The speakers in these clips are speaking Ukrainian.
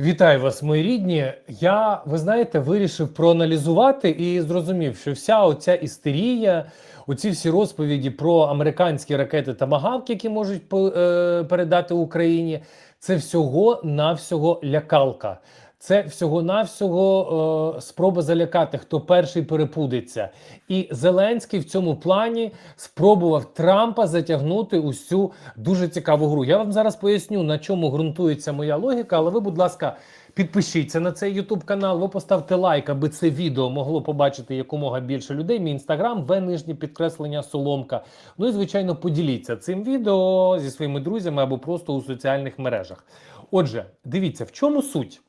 Вітаю вас, мої рідні. Я, ви знаєте, вирішив проаналізувати і зрозумів, що вся оця істерія, оці всі розповіді про американські ракети та магавки, які можуть е, передати Україні, це всього-навсього лякалка. Це всього-навсього е, спроба залякати, хто перший перепудиться. І Зеленський в цьому плані спробував Трампа затягнути усю дуже цікаву гру. Я вам зараз поясню, на чому ґрунтується моя логіка, але ви, будь ласка, підпишіться на цей YouTube канал, ви поставте лайк, аби це відео могло побачити якомога більше людей. Мій інстаграм, в нижнє підкреслення соломка. Ну і звичайно, поділіться цим відео зі своїми друзями або просто у соціальних мережах. Отже, дивіться, в чому суть?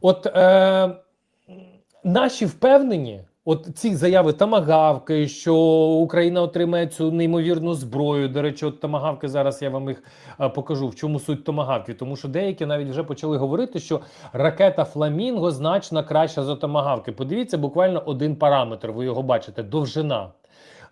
От е, наші впевнені, от ці заяви Тамагавки, що Україна отримає цю неймовірну зброю. До речі, от Тамагавки зараз я вам їх е, покажу. В чому суть Томагавки. Тому що деякі навіть вже почали говорити, що ракета Фламінго значно краща за Томагавки. Подивіться буквально один параметр. Ви його бачите: довжина.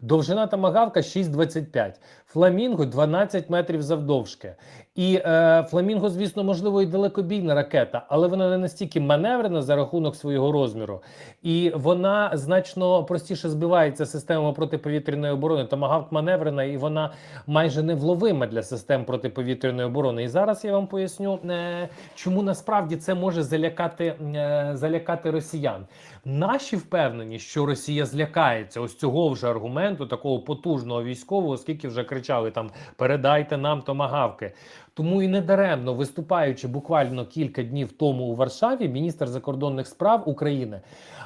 Довжина тамагавка 6,25, фламінго 12 метрів завдовжки. І е, фламінго, звісно, можливо, і далекобійна ракета, але вона не настільки маневрена за рахунок свого розміру, і вона значно простіше збивається системами протиповітряної оборони. Тамагавк маневрена, і вона майже невловима для систем протиповітряної оборони. І зараз я вам поясню, е, чому насправді це може залякати, е, залякати росіян. Наші впевнені, що Росія злякається ось цього вже аргументу, такого потужного військового, оскільки вже кричали там передайте нам томагавки. Тому і недаремно виступаючи буквально кілька днів тому у Варшаві, міністр закордонних справ України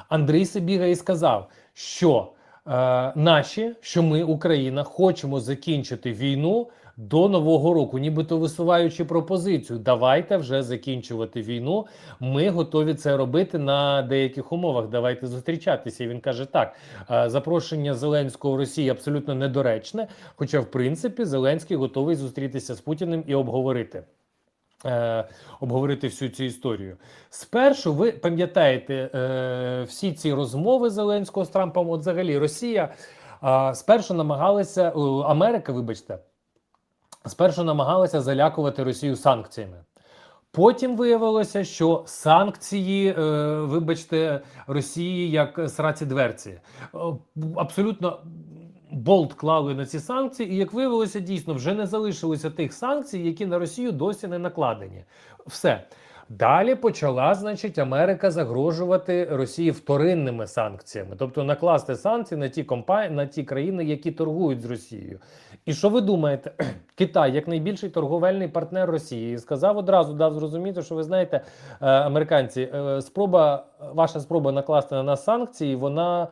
Андрій Сибіга і сказав, що е, наші, що ми, Україна, хочемо закінчити війну до нового року, нібито висуваючи пропозицію. Давайте вже закінчувати війну. Ми готові це робити на деяких умовах. Давайте зустрічатися. І він каже: так, е, запрошення Зеленського в Росії абсолютно недоречне. Хоча, в принципі, Зеленський готовий зустрітися з Путіним і обговорити. Е, обговорити всю цю історію. Спершу ви пам'ятаєте е, всі ці розмови Зеленського з Трампом. От взагалі Росія спершу намагалася Америка, вибачте, спершу намагалася залякувати Росію санкціями. Потім виявилося, що санкції, е, вибачте, Росії як сраці дверці. Е, Абсолютно болт клали на ці санкції, і як виявилося, дійсно вже не залишилося тих санкцій, які на Росію досі не накладені. Все. Далі почала, значить, Америка загрожувати Росії вторинними санкціями, тобто накласти санкції на ті компанії, на ті країни, які торгують з Росією. І що ви думаєте? Китай, як найбільший торговельний партнер Росії, сказав одразу, дав зрозуміти, що ви знаєте, е, американці, е, спроба, ваша спроба накласти на нас санкції, вона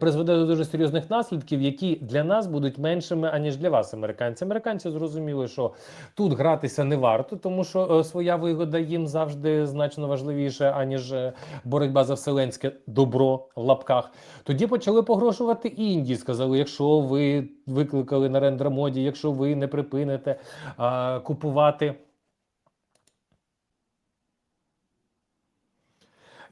призведе до дуже серйозних наслідків, які для нас будуть меншими, аніж для вас, американці. Американці зрозуміли, що тут гратися не варто, тому що е, своя вигода їм завжди значно важливіше, аніж е, боротьба за вселенське добро в лапках. Тоді почали погрожувати Індії. Сказали, якщо ви викликали на рендер-моді, якщо ви не припините а, купувати.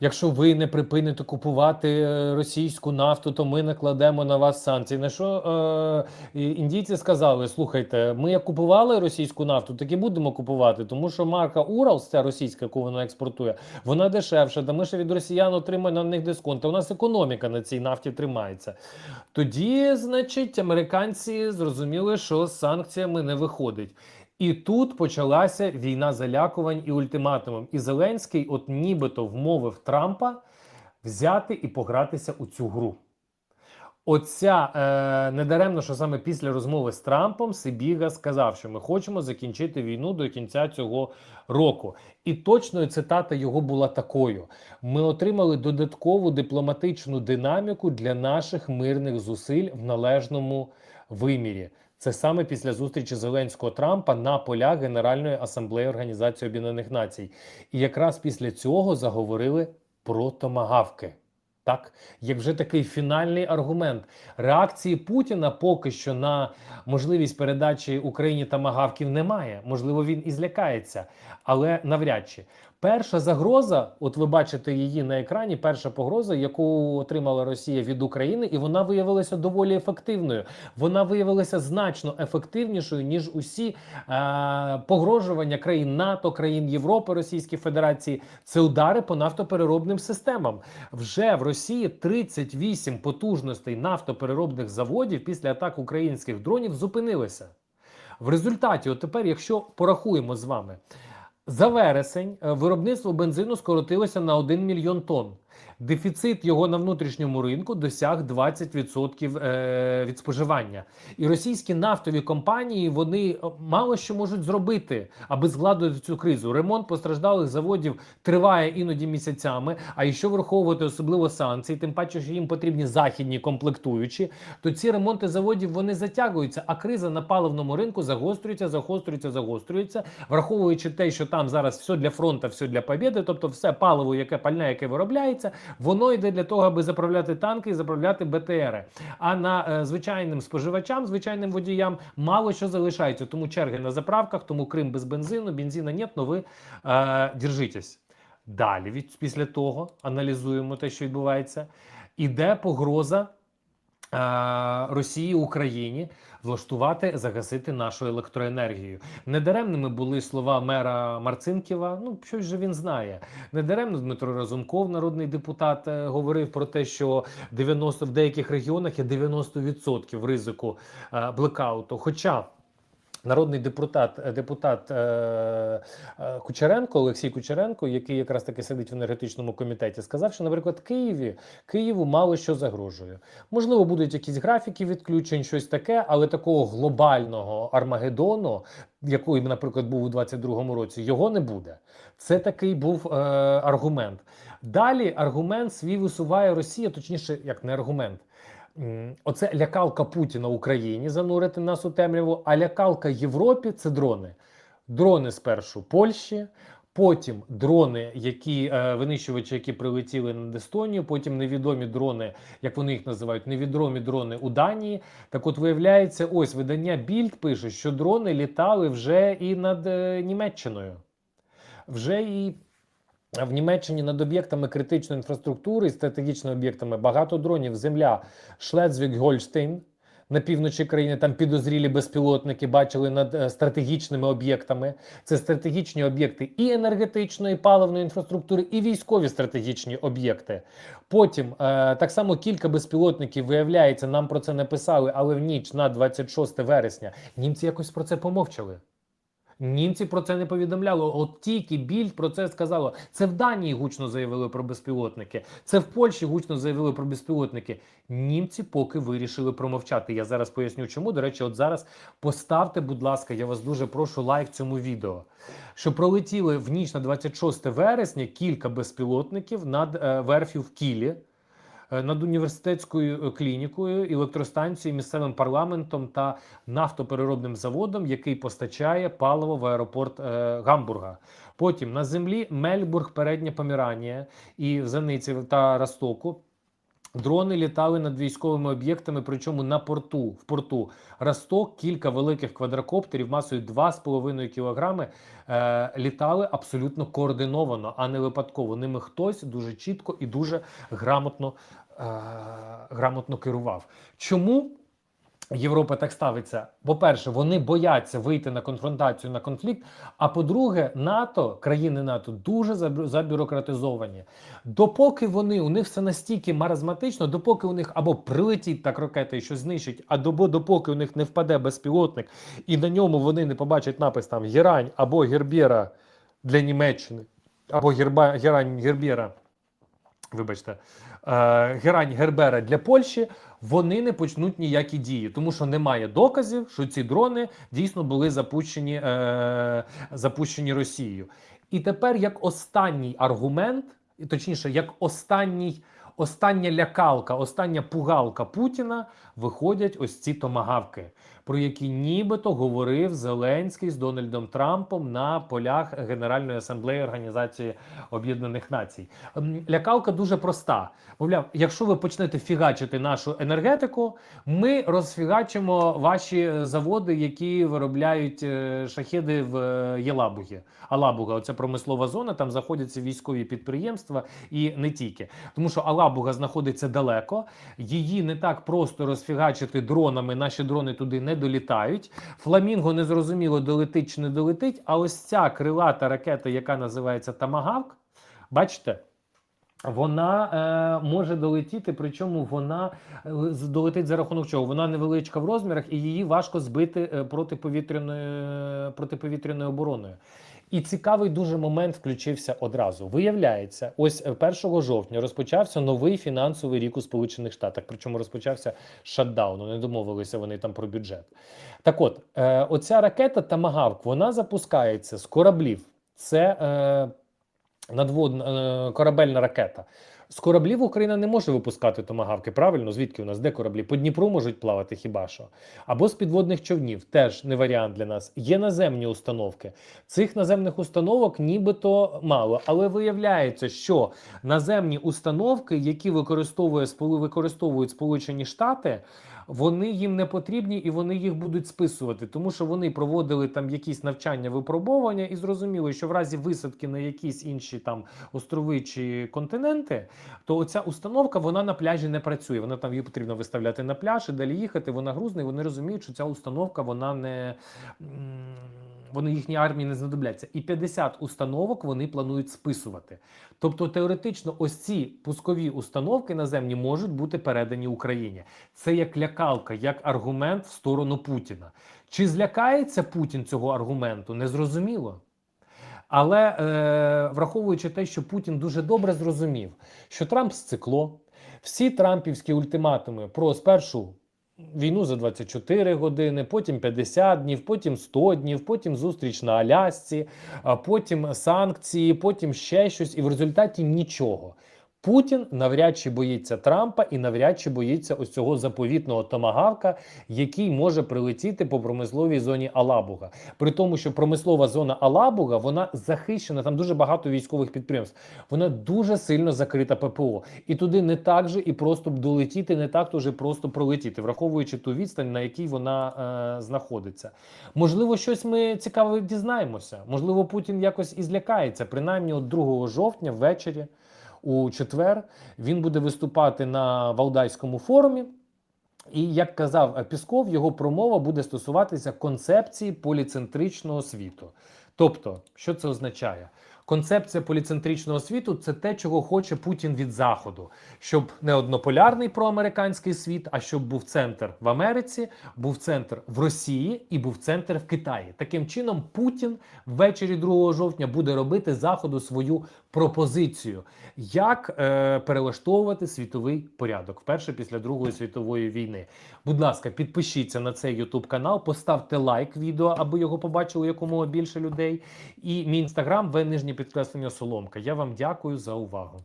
Якщо ви не припините купувати е, російську нафту, то ми накладемо на вас санкції. На що е, індійці сказали: слухайте, ми як купували російську нафту, так і будемо купувати, тому що марка Уралс, ця російська, яку вона експортує, вона дешевша. Та ми ще від росіян отримаємо на них дисконт. У нас економіка на цій нафті тримається. Тоді, значить, американці зрозуміли, що з санкціями не виходить. І тут почалася війна залякувань і ультиматумом. І Зеленський, от нібито вмовив Трампа взяти і погратися у цю гру. Оця е, недаремно, що саме після розмови з Трампом Сибіга сказав, що ми хочемо закінчити війну до кінця цього року. І точною цитата його була такою: ми отримали додаткову дипломатичну динаміку для наших мирних зусиль в належному вимірі. Це саме після зустрічі Зеленського Трампа на полях Генеральної асамблеї Організації Об'єднаних Націй. І якраз після цього заговорили про томагавки. Так, як вже такий фінальний аргумент реакції Путіна поки що на можливість передачі Україні тамагавків немає. Можливо, він і злякається, але навряд чи Перша загроза, от ви бачите її на екрані. Перша погроза, яку отримала Росія від України, і вона виявилася доволі ефективною. Вона виявилася значно ефективнішою ніж усі е, погрожування країн НАТО, країн Європи, Російської Федерації. Це удари по нафтопереробним системам. Вже в Росії 38 потужностей нафтопереробних заводів після атак українських дронів зупинилися. В результаті, от тепер, якщо порахуємо з вами. За вересень е, виробництво бензину скоротилося на 1 мільйон тонн. Дефіцит його на внутрішньому ринку досяг 20% е, від споживання. І російські нафтові компанії вони е, мало що можуть зробити, аби згладити цю кризу. Ремонт постраждалих заводів триває іноді місяцями. А якщо враховувати особливо санкції, тим паче, що їм потрібні західні комплектуючі, то ці ремонти заводів вони затягуються. А криза на паливному ринку загострюється, загострюється, загострюється, враховуючи те, що там зараз все для фронту, все для побєди, тобто все паливо, яке пальне, яке виробляється, воно йде для того, аби заправляти танки і заправляти БТРи. А на е, звичайним споживачам, звичайним водіям мало що залишається. Тому черги на заправках, тому Крим без бензину, бензина нет, но ви е, держитесь. Далі від після того аналізуємо те, що відбувається. Іде погроза Росії Україні влаштувати, загасити нашу електроенергію. Недаремними були слова мера Марцинківа. Ну щось же він знає. Недаремно Дмитро Разумков, народний депутат, е, говорив про те, що 90 в деяких регіонах є 90% ризику е, блекауту. Хоча Народний депутат, е, депутат е, е, Кучеренко, Олексій Кучеренко, який якраз таки сидить в енергетичному комітеті, сказав, що, наприклад, Києві Києву мало що загрожує. Можливо, будуть якісь графіки відключень, щось таке, але такого глобального Армагеддону, який, наприклад, був у 22-му році, його не буде. Це такий був е, аргумент. Далі аргумент свій висуває Росія, точніше, як не аргумент. Оце лякалка Путіна Україні занурити нас у темряву, а лякалка Європі це дрони. Дрони спершу Польщі, потім дрони, які е, винищувачі, які прилетіли над Естонію, потім невідомі дрони, як вони їх називають, невідомі дрони у Данії. Так от виявляється, ось видання Більд пише, що дрони літали вже і над е, Німеччиною. Вже і в Німеччині над об'єктами критичної інфраструктури і стратегічними об'єктами багато дронів. Земля Шлецвік Гольштейн на півночі країни. Там підозрілі безпілотники бачили над е, стратегічними об'єктами. Це стратегічні об'єкти і енергетичної, і паливної інфраструктури, і військові стратегічні об'єкти. Потім е, так само кілька безпілотників виявляється. Нам про це написали, але в ніч на 26 вересня німці якось про це помовчали. Німці про це не повідомляли. От тільки біль про це сказало. Це в Данії гучно заявили про безпілотники. Це в Польщі гучно заявили про безпілотники. Німці поки вирішили промовчати. Я зараз поясню, чому. До речі, от зараз поставте, будь ласка, я вас дуже прошу лайк цьому відео. Що пролетіли в ніч на 26 вересня кілька безпілотників над е, верф'ю в Кілі. Е, Над університетською е, клінікою, електростанцією, місцевим парламентом та нафтопереробним заводом, який постачає паливо в аеропорт е, Гамбурга. Потім на землі Мельбург, Передня Поміранія і в Зениці та Ростоку. Дрони літали над військовими об'єктами, причому на порту в порту Росток кілька великих квадрокоптерів масою 2,5 кілограми е, літали абсолютно координовано, а не випадково. Ними хтось дуже чітко і дуже грамотно, е, грамотно керував. Чому? Європа так ставиться. По-перше, вони бояться вийти на конфронтацію на конфлікт. А по-друге, НАТО, країни НАТО дуже забю- забюрократизовані. Допоки вони у них все настільки маразматично, допоки у них або прилетить так ракета і щось знищить, а добо, допоки у них не впаде безпілотник, і на ньому вони не побачать напис там Герань або Гербєра для Німеччини, або Герба, Герань Гербєра. Вибачте, Герань Гербера для Польщі, вони не почнуть ніякі дії, тому що немає доказів, що ці дрони дійсно були запущені, е, запущені Росією. І тепер, як останній аргумент, точніше, як останній остання лякалка, остання пугалка Путіна виходять ось ці томагавки, про які нібито говорив Зеленський з Дональдом Трампом на полях Генеральної асамблеї Організації Об'єднаних Націй. Ем, Лякалка дуже проста. Мовляв, якщо ви почнете фігачити нашу енергетику, ми розфігачимо ваші е, заводи, які виробляють е, шахеди в е, Єлабугі. Алабуга, оця промислова зона, там знаходяться військові підприємства і не тільки. Тому що Алабуга знаходиться далеко, її не так просто розфігачити дронами. Наші дрони туди не долітають. Фламінго не зрозуміло, долетить чи не долетить. А ось ця крилата ракета, яка називається Тамагавк, бачите. Вона е, може долетіти, причому вона е, долетить за рахунок чого? Вона невеличка в розмірах, і її важко збити е, протиповітряною, протиповітряною обороною. І цікавий дуже момент включився одразу. Виявляється, ось е, 1 жовтня розпочався новий фінансовий рік у Сполучених Штатах. Причому розпочався шатдаун. шатдауну. Не домовилися вони там про бюджет. Так от, е, оця ракета Тамагавк, вона запускається з кораблів. Це е, надводна е, корабельна ракета. З кораблів Україна не може випускати томагавки. Правильно, звідки у нас де кораблі? По Дніпру можуть плавати хіба що. Або з підводних човнів теж не варіант для нас. Є наземні установки. Цих наземних установок нібито мало, але виявляється, що наземні установки, які використовує використовують Сполучені Штати, вони їм не потрібні і вони їх будуть списувати, тому що вони проводили там якісь навчання випробовування і зрозуміли, що в разі висадки на якісь інші там острови чи континенти, то оця установка вона на пляжі не працює. Вона там її потрібно виставляти на пляж і далі їхати. Вона грузна, і вони розуміють, що ця установка вона не. Вони їхній армії не знадобляться. І 50 установок вони планують списувати. Тобто, теоретично, ось ці пускові установки наземні можуть бути передані Україні. Це як лякалка, як аргумент в сторону Путіна. Чи злякається Путін цього аргументу? Незрозуміло. Але е, враховуючи те, що Путін дуже добре зрозумів, що Трамп сцикло, всі трампівські ультиматуми про спершу війну за 24 години, потім 50 днів, потім 100 днів, потім зустріч на Алясці, потім санкції, потім ще щось, і в результаті нічого. Путін навряд чи боїться Трампа і навряд чи боїться ось цього заповітного томагавка, який може прилетіти по промисловій зоні Алабуга. При тому, що промислова зона Алабуга вона захищена, там дуже багато військових підприємств. Вона дуже сильно закрита ППО. І туди не так же і просто долетіти, не так тоже просто пролетіти, враховуючи ту відстань, на якій вона е, знаходиться. Можливо, щось ми цікаве дізнаємося. Можливо, Путін якось і злякається. Принаймні, от 2 жовтня ввечері. У четвер він буде виступати на Валдайському форумі. І як казав Пісков, його промова буде стосуватися концепції поліцентричного світу. Тобто, що це означає? Концепція поліцентричного світу це те, чого хоче Путін від Заходу, щоб не однополярний проамериканський світ, а щоб був центр в Америці, був центр в Росії і був центр в Китаї. Таким чином, Путін ввечері 2 жовтня буде робити Заходу свою пропозицію, як е, перелаштовувати світовий порядок вперше після Другої світової війни. Будь ласка, підпишіться на цей YouTube канал, поставте лайк відео, аби його побачило якомога більше людей. І мій інстаграм в нижнє підкреслення Соломка. Я вам дякую за увагу.